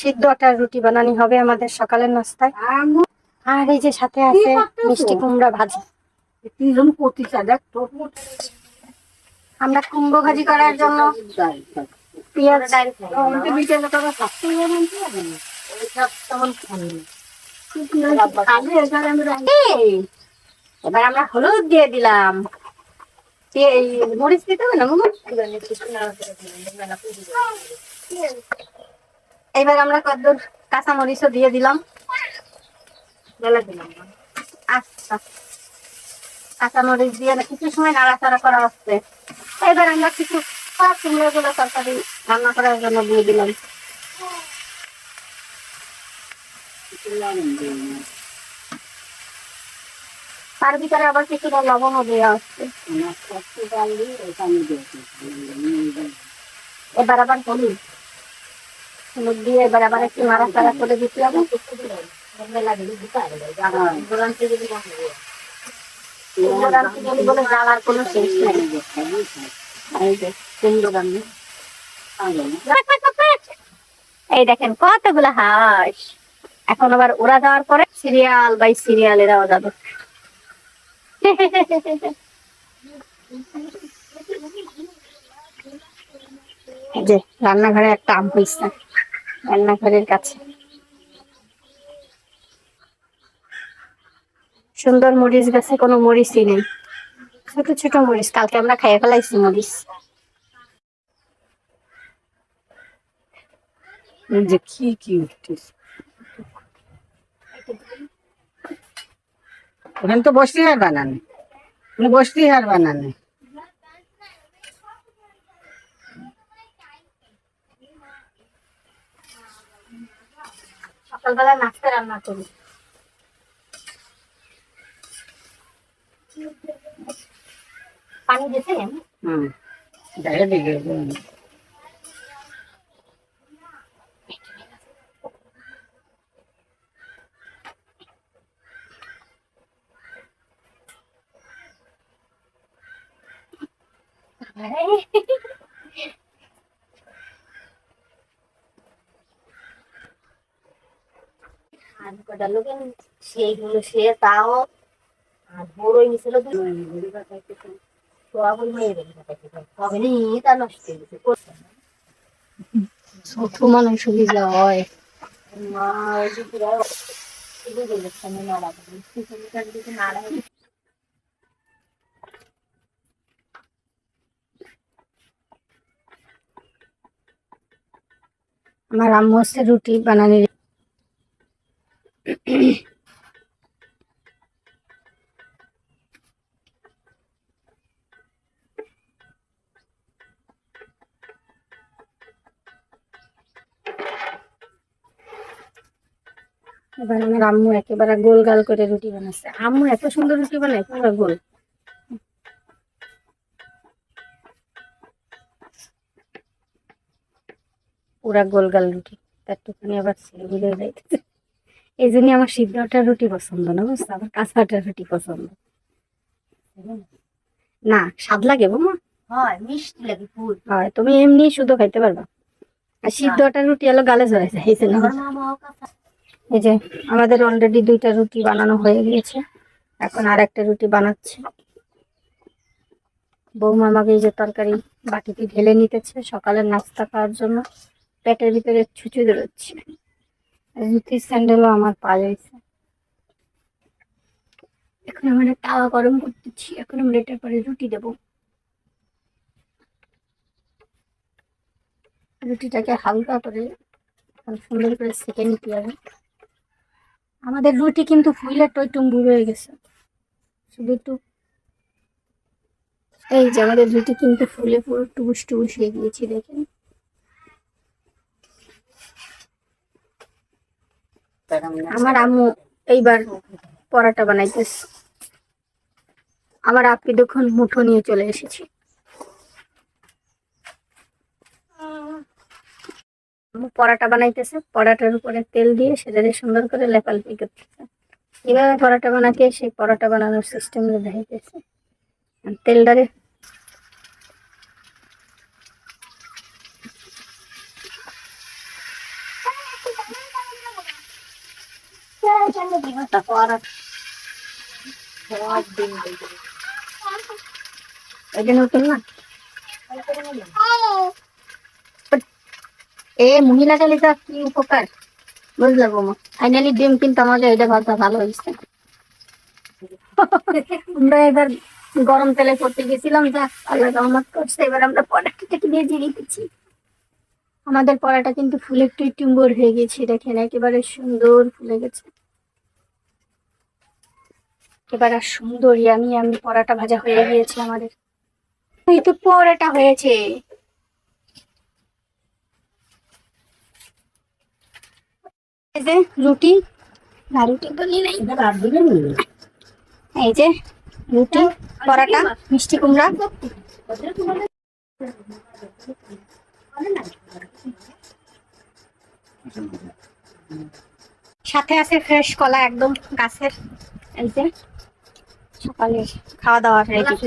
সিদ্ধ আটার রুটি বানানি হবে আমাদের সকালের নাস্তায়। আর এই যে সাথে আছে মিষ্টি কুমড়া ভাজি। আমরা কুমড়ো ভাজি করার জন্য পেঁয়াজ। এবার আমরা হলুদ দিয়ে দিলাম। মরিচ দিতে হবে না মামা এইবার আমরা কদ্দুর কাঁচা মরিচও দিয়ে দিলাম। দিলাম। আচ্ছা। কাঁচা মরিচ দিয়ে কিছু সময় নাড়াচাড়া করা হচ্ছে। এবার আমরা কিছু কুমড়ো গুলো তরকারি রান্না করার জন্য দিয়ে দিলাম। তার ভিতরে আবার কিছুটা লবণও দেওয়া দিয়েছি। এবার আবার হলুদ। দিয়ে এবার আবার একটু করে দিতে কোনো শেষ এই দেখেন কতগুলো হাঁস। এখন আবার ওরা যাওয়ার পরে সিরিয়াল বাই সিরিয়াল এরাও যাবে। যে, রান্নাঘরে একটা আম হয়েছে রান্নাঘরের কাছে। সুন্দর মরিচ গাছে কোনো মরিচই নেই। ছোট ছোট মরিচ, কালকে আমরা খাইয়ে ফেলাইছি মরিচ। যে কি কি উঠতেছে? ওখানে তো বসতি হার বানানো। বসতি হার বানানো। সকালবেলা নাস্তা রান্না করি পানি দিয়েছেন হুম দেখা দিকে হুম। আর কটা সেইগুলো সে তাও আর বড়ই নিছিল সোয়াবই মেয়ে হবে নি তা নষ্ট হয়ে গেছে। ছোট মানুষ সুবিধা হয়। মা আমার আম্মু হচ্ছে রুটি বানানি এবার আমার আম্মু একেবারে গোল গাল করে রুটি বানাচ্ছে। আম্মু এত সুন্দর রুটি বানায় পুরো গোল। পুরা গোল গাল রুটি। তার টুকুনি আবার ঘুরে যাইতেছে। এই জন্য আমার সিদ্ধটার রুটি পছন্দ না বুঝছ? আমার কাঁচা আটার রুটি পছন্দ। না স্বাদ লাগে বৌমা। হয় মিষ্টি লাগে ফুল। হয় তুমি এমনি শুধু খাইতে পারবা। আর সিদ্ধ রুটি হলো গালে জড়াইছে এই জন্য এই যে আমাদের অলরেডি দুইটা রুটি বানানো হয়ে গিয়েছে। এখন আর একটা রুটি বানাচ্ছে। বৌমা আমাকে এই যে তরকারি বাটিতে ঢেলে নিতেছে সকালের নাস্তা খাওয়ার জন্য। পেটের ভিতরে ছুঁচু বেরোচ্ছে। রুটির স্যান্ডেলও আমার পা যাইছে এখন আমরা তাওয়া গরম করতেছি। এখন আমরা এটার পরে রুটি দেবো। রুটিটাকে হালকা করে, সুন্দর করে সেকে নিতে হবে। আমাদের রুটি কিন্তু ফুলের টই টুম্বু হয়ে গেছে। শুধু একটু এই যে আমাদের রুটি কিন্তু ফুলে পুরো টুবুস টুবুস হয়ে গিয়েছি, দেখেন। আমার আম্মু এইবার পরাটা বানাইতেছে। আমার আপনি দেখুন মুঠো নিয়ে চলে এসেছি আম্মু পরাটা বানাইতেছে, পরাটার উপরে তেল দিয়ে সেটাকে সুন্দর করে লেপালেপি করতেছে। কীভাবে পরাটা বানাতে সেই পরাটা বানানোর সিস্টেম দেখাইতেছে। তেলটারে এটা নতুন না? এ, মহিলা চালিত কি উপকার? বুঝলে বোমা? ফাইনালি ডিম কিন্তু আমাদের এটা ভাবতে ভালো হয়েছে। আমরা এবার গরম তেলে করতে গেছিলাম, যা আল্লাহ রহমত করছে, এবার আমরা পরাটাকে দিয়ে জিরিয়ে দিচ্ছি। আমাদের পরাটা কিন্তু ফুলে একটু টিম্বর হয়ে গেছে, দেখেন, একেবারে সুন্দর ফুলে গেছে। এবার আর সুন্দর আমি আমি পরাটা ভাজা হয়ে গিয়েছে আমাদের। এই তো পরাটা হয়েছে। এই যে রুটি রুটি। বলি নাই এই যে রুটি, পরাটা, মিষ্টি কুমড়া। সাথে আছে ফ্রেশ কলা একদম গাছের, এই যে সকালে খাওয়া দাওয়া রেডি